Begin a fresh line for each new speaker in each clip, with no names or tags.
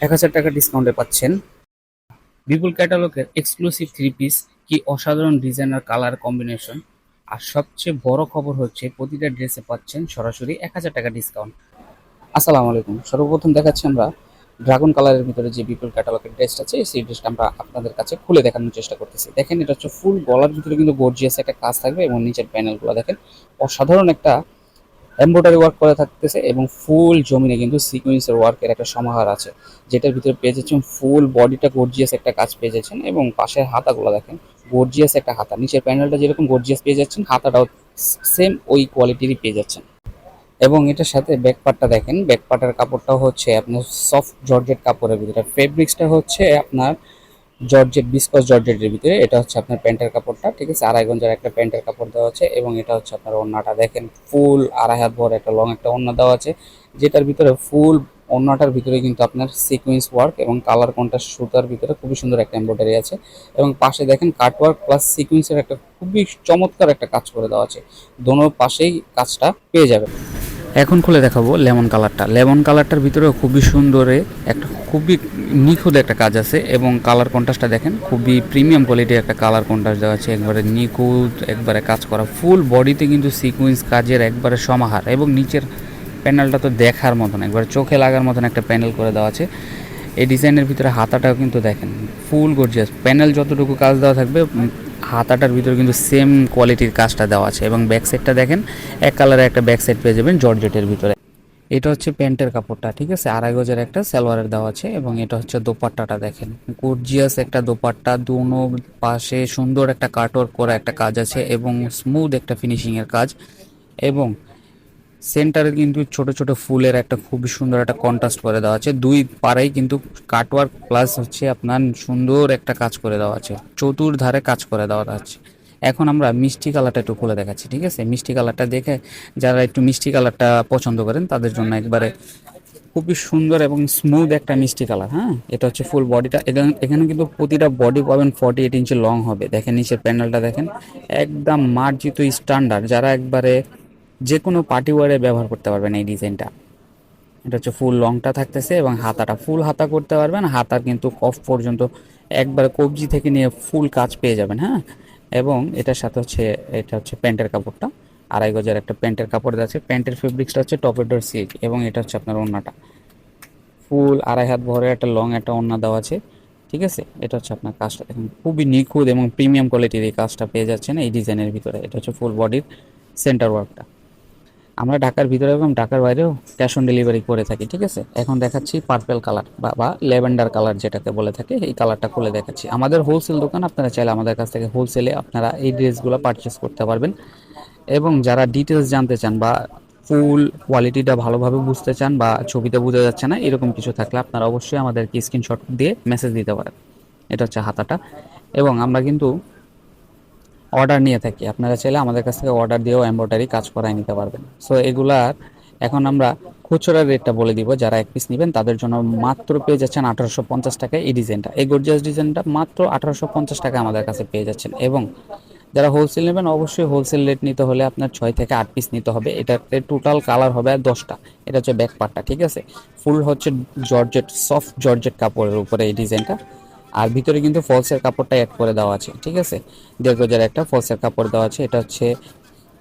এক হাজার টাকা ডিসকাউন্টে পাচ্ছেন। বিপুল ক্যাটালগের এক্সক্লুসিভ থ্রি পিস কি অসাধারণ ডিজাইনার কালার কম্বিনেশন আর সবচেয়ে বড় খবর হচ্ছে, প্রতিটা ড্রেসে পাচ্ছেন সরাসরি এক হাজার টাকা ডিসকাউন্ট আসসালামু আলাইকুম। সর্বপ্রথম দেখাচ্ছি আমরা ড্রাগন কালারের ভিতরে যে বিপুল ক্যাটালগের ড্রেসটা আছে, সেই ড্রেসটা আমরা আপনাদের কাছে খুলে দেখানোর চেষ্টা করতেছি। দেখেন, এটা হচ্ছে ফুল গলার ভিতরে কিন্তু গর্জিয়াস একটা কাজ থাকবে এবং নিচের প্যানেলগুলো দেখেন, অসাধারণ একটা এমব্রয়ডারি ওয়ার্ক করে থাকতেছে এবং ফুল জমিনে কিন্তু সিকোয়েন্সের ওয়ার্কের একটা সমাহার আছে। যেটার ভিতরে পেয়ে যাচ্ছেন ফুল বডিটা গর্জিয়াস একটা কাজ পেয়ে যাচ্ছেন এবং পাশের হাতাগুলো দেখেন গর্জিয়াস একটা হাতা। নিচের প্যানেলটা যেরকম গর্জিয়াস পেয়ে যাচ্ছেন, হাতাটাও সেম ওই কোয়ালিটিরই পেয়ে যাচ্ছেন। এবং এটার সাথে ব্যাক পার্টটা দেখেন ব্যাক পার্টের কাপড়টাও হচ্ছে আপনার সফট জর্জেট কাপড়ের ভিতরে। ফেব্রিক্সটা হচ্ছে আপনার জর্জেট বিস্কস জর্জেটের ভিতরে। এটা হচ্ছে আপনার প্যান্টের কাপড়টা, ঠিক আছে? আড়াই গঞ্জের একটা প্যান্টের কাপড় দেওয়া আছে এবং এটা হচ্ছে আপনার ওড়নাটা। দেখেন ফুল আড়াই হাত ভর একটা লং একটা ওড়না দেওয়া আছে, যেটার ভিতরে ফুল ওড়নাটার ভিতরে কিন্তু আপনার সিকোয়েন্স ওয়ার্ক এবং কালার কন্ট্রাস্ট সুতার ভিতরে খুবই সুন্দর একটা এমব্রয়ডারি আছে এবং পাশে দেখেন কাট ওয়ার্ক প্লাস সিকোয়েন্সের একটা খুবই চমৎকার একটা কাজ করে দেওয়া আছে। দোনো পাশেই কাজটা পেয়ে যাবেন। এখন খুলে দেখাবো লেমন কালারটা। লেমন কালারটার ভিতরেও খুবই সুন্দরে একটা খুবই নিখুঁত একটা কাজ আছে এবং কালার কন্ট্রাস্টটা দেখেন, খুবই প্রিমিয়াম কোয়ালিটির একটা কালার কন্ট্রাস্ট দেওয়া আছে, একবারে নিখুঁত, একবারে কাজ করা। ফুল বডিতে কিন্তু সিকুয়েন্স কাজের একবারে সমাহার এবং নিচের প্যানেলটা তো দেখার মতন, একবারে চোখে লাগার মতন একটা প্যানেল করে দেওয়া আছে। এই ডিজাইনের ভিতরে হাতাটাও কিন্তু দেখেন, ফুল গর্জিয়াস। প্যানেল যতটুকু কাজ দেওয়া থাকবে হাতাটার ভিতরে কিন্তু সেম কোয়ালিটির কাজটা দেওয়া আছে এবং ব্যাক সাইডটা দেখেন, এক কালারের একটা ব্যাক সাইড পেয়ে যাবেন জর্জেটের ভিতরে। এটা হচ্ছে প্যান্টের কাপড়টা, ঠিক আছে? আড়াই গজের একটা সালোয়ারের দেওয়া আছে এবং এটা হচ্ছে দোপাট্টাটা দেখেন। গর্জিয়াস একটা দোপাট্টা, দুনো পাশে সুন্দর একটা কাটওয়ার্ক করা একটা কাজ আছে এবং স্মুথ একটা ফিনিশিংয়ের কাজ এবং সেন্টারে কিন্তু ছোট ছোট ফুলের একটা খুবই সুন্দর একটা কন্ট্রাস্ট করে দেওয়া আছে। দুই পাড়াই কিন্তু কাটওয়ার্ক প্লাস হচ্ছে আপনার সুন্দর একটা কাজ করে দেওয়া আছে। চতুর্ধারে কাজ করে দেওয়া আছে। এখন আমরা মিষ্টি কালারটা একটু খুলে দেখাচ্ছি, ঠিক আছে? মিষ্টি কালারটা দেখে যারা একটু মিষ্টি কালারটা পছন্দ করেন, তাদের জন্য একবারে খুবই সুন্দর এবং স্মুথ একটা মিষ্টি কালার হ্যাঁ? এটা হচ্ছে ফুল বডিটা এখানে কিন্তু প্রতিটা বডি পাবেন ফর্টি এইট ইঞ্চি লং হবে। দেখেন, নিচের প্যানেলটা দেখেন। একদম মার্জিত স্ট্যান্ডার্ড যারা একবারে যে কোনো পার্টি ওয়ারে ব্যবহার করতে পারবেন এই ডিজাইনটা। এটা হচ্ছে ফুল লংটা থাকতেছে এবং হাতাটা ফুল হাতা করতে পারবেন। হাতার কিন্তু কফ পর্যন্ত একবারে কবজি থেকে নিয়ে ফুল কাজ পেয়ে যাবেন হ্যাঁ? এবং এটার সাথে হচ্ছে, এটা হচ্ছে প্যান্টের কাপড়টা। আড়াই গজের একটা প্যান্টের কাপড় আছে। প্যান্টের ফেব্রিক্সটা হচ্ছে টপেডোর সিল্ক এবং এটা হচ্ছে আপনার ওড়নাটা। ফুল আড়াই হাত ভরে একটা লং একটা ওড়না দেওয়া আছে, ঠিক আছে? এটা হচ্ছে আপনার কাজটা। দেখুন, খুবই নিখুঁত এবং প্রিমিয়াম কোয়ালিটির এই কাজটা পেয়ে যাচ্ছেন এই ডিজাইনের ভিতরে। এটা হচ্ছে ফুল বডির সেন্টার ওয়ার্কটা আমরা ঢাকার ভিতরে এবং ঢাকার বাইরেও ক্যাশ অন ডেলিভারি করে থাকি, ঠিক আছে? এখন দেখাচ্ছি পার্পেল কালার বা বা ল্যাভেন্ডার কালার যেটাকে বলে থাকে, এই কালারটা খুলে দেখাচ্ছি। আমাদের হোলসেল দোকান, আপনারা চাইলে আমাদের কাছ থেকে হোলসেলে আপনারা এই ড্রেসগুলো পারচেস করতে পারবেন। এবং যারা ডিটেলস জানতে চান বা ফুল কোয়ালিটিটা ভালোভাবে বুঝতে চান বা ছবিতে বোঝা যাচ্ছে না, এরকম কিছু থাকলে আপনারা অবশ্যই আমাদেরকে স্ক্রিনশট দিয়ে মেসেজ দিতে পারেন। এটা হচ্ছে হাতাটা। এবং আমরা কিন্তু অর্ডার নিয়ে থাকি। আপনারা চাইলে আমাদের কাছ থেকে অর্ডার দিয়েও এমব্রয়ডারি কাজ করায় নিতে পারবেন। সো এগুলার এখন আমরা খুচরা রেটটা বলে দিব। যারা এক পিস নেবেন, তাদের জন্য মাত্র পেয়ে যাচ্ছেন আঠারোশো পঞ্চাশ টাকায় এই ডিজাইনটা এই গর্জিয়াস ডিজাইনটা মাত্র আঠারোশো পঞ্চাশ টাকা আমাদের কাছে পেয়ে যাচ্ছেন। এবং যারা হোলসেল নেবেন, অবশ্যই হোলসেল রেট নিতে হলে আপনার ছয় থেকে আট পিস নিতে হবে। এটাতে টোটাল কালার হবে দশটা। এটা হচ্ছে ব্যাক পার্টটা ঠিক আছে? ফুল হচ্ছে জর্জেট সফট জর্জেট কাপড়ের উপরে এই ডিজাইনটা আর ভিতরে কিন্তু ফলসের কাপড়টা অ্যাড করে দেওয়া আছে, ঠিক আছে? দেড় গজের একটা ফলসের কাপড় দেওয়া আছে, এটা হচ্ছে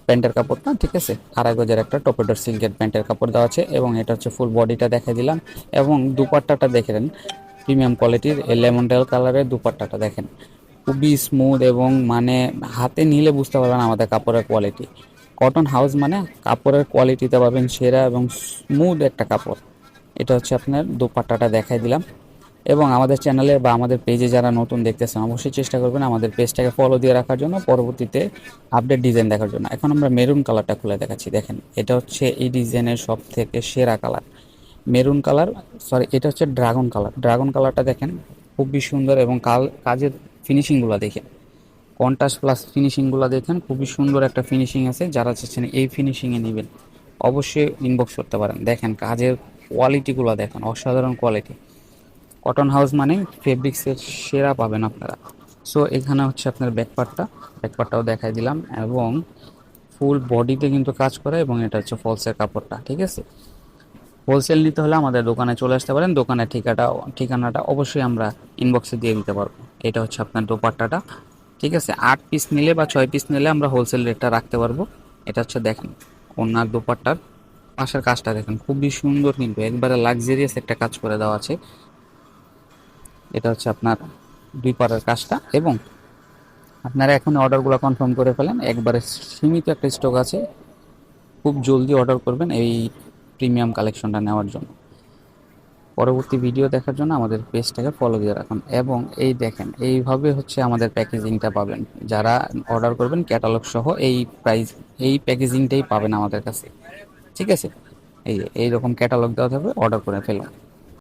প্যান্টের কাপড়টা ঠিক আছে? আড়াই গজের একটা টপেডোর সিল্কের প্যান্টের কাপড় দেওয়া আছে এবং এটা হচ্ছে ফুল বডিটা দেখে দিলাম এবং দুপাট্টাটা দেখেন, প্রিমিয়াম কোয়ালিটির লেমন ডেল কালারের দুপাট্টাটা দেখেন। খুবই স্মুথ এবং মানে হাতে নিলে বুঝতে পারবেন আমাদের কাপড়ের কোয়ালিটি। কটন হাউস মানে কাপড়ের কোয়ালিটিতে পাবেন সেরা এবং স্মুথ একটা কাপড়। এটা হচ্ছে আপনার দুপাট্টাটা দেখাই দিলাম। এবং আমাদের চ্যানেলে বা আমাদের পেজে যারা নতুন দেখতেছেন, অবশ্যই চেষ্টা করবেন আমাদের পেজটাকে ফলো দিয়ে রাখার জন্য, পরবর্তীতে আপডেট ডিজাইন দেখার জন্য। এখন আমরা মেরুন কালারটা খুলে দেখাচ্ছি, দেখেন। এটা হচ্ছে এই ডিজাইনের সব থেকে সেরা কালার মেরুন কালার সরি এটা হচ্ছে ড্রাগন কালার ড্রাগন কালারটা দেখেন, খুবই সুন্দর এবং কাল, কাজের ফিনিশিংগুলো দেখেন। কন্ট্রাস্ট প্লাস ফিনিশিংগুলো দেখেন, খুবই সুন্দর একটা ফিনিশিং আছে। যারা চাচ্ছেন এই ফিনিশিংয়ে নেবেন, অবশ্যই ইনবক্স করতে পারেন। দেখেন, কাজের কোয়ালিটিগুলো দেখেন, অসাধারণ কোয়ালিটি কটন হাউস মানে ফেব্রিক্সের সেরা পাবেন আপনারা। সো এখানে হচ্ছে আপনার ব্যাকপার্টটা ব্যাকপার্টটাও দেখাই দিলাম। এবং ফুল বডিতে কিন্তু কাজ করে এবং এটা হচ্ছে ফলসের কাপড়টা, ঠিক আছে? হোলসেল নিতে হলে আমাদের দোকানে চলে আসতে পারেন। দোকানের ঠিকাটা, ঠিকানাটা অবশ্যই আমরা ইনবক্সে দিয়ে দিতে পারব। এটা হচ্ছে আপনার দোপাট্টাটা, ঠিক আছে? আট পিস নিলে বা ছয় পিস নিলে আমরা হোলসেল রেটটা রাখতে পারব। এটা হচ্ছে দেখেন, ওনার দোপাট্টার পাশের কাজটা দেখেন। খুবই সুন্দর কিন্তু, একবারে লাক্সারিয়াস একটা কাজ করে দেওয়া আছে। এটা হচ্ছে আপনার দুই পাড়ের কাজটা এবং আপনারা এখন অর্ডারগুলো কনফার্ম করে ফেলেন। একবারে সীমিত একটা স্টক আছে। খুব জলদি অর্ডার করবেন এই প্রিমিয়াম কালেকশনটা নেওয়ার জন্য। পরবর্তী ভিডিও দেখার জন্য আমাদের পেজটাকে ফলো দিয়ে রাখুন। এবং এই দেখেন, এইভাবে হচ্ছে আমাদের প্যাকেজিংটা পাবেন। যারা অর্ডার করবেন ক্যাটালগ সহ এই প্রাইস এই প্যাকেজিংটাই পাবেন আমাদের কাছে। ঠিক আছে? এই এইরকম ক্যাটালগ দেওয়া থাকবে অর্ডার করে ফেলুন।